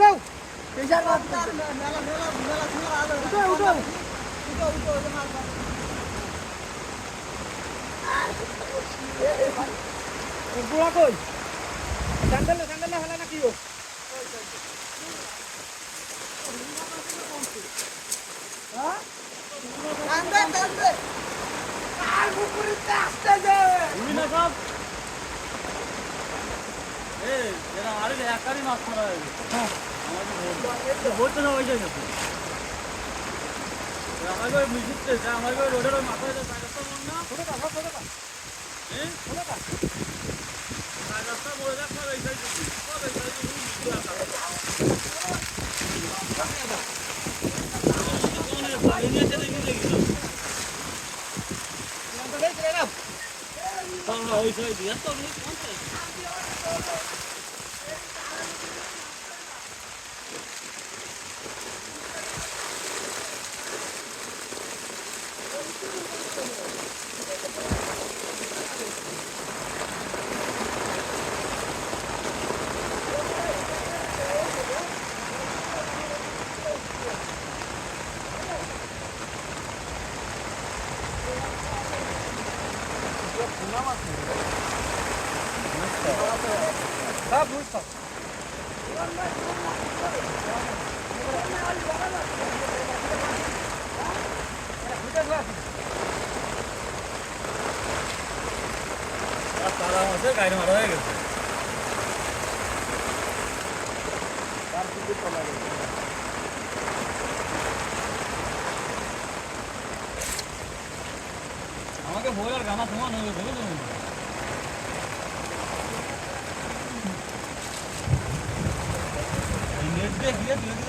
উঠাও। বুড়া কই? স্যান্ডেল স্যান্ডেল হলে বুঝলি না এই এরা আরে একারই মাছ মারা Kalau itu dia tuh, Gracias. ছোটো কা ছোটো কা হ্যাঁ বুঝছ তারা গাড়ি মারা হয়ে গেছে আমাকে আর গামা সমান হয়ে গেছে বুঝলি tres días y no.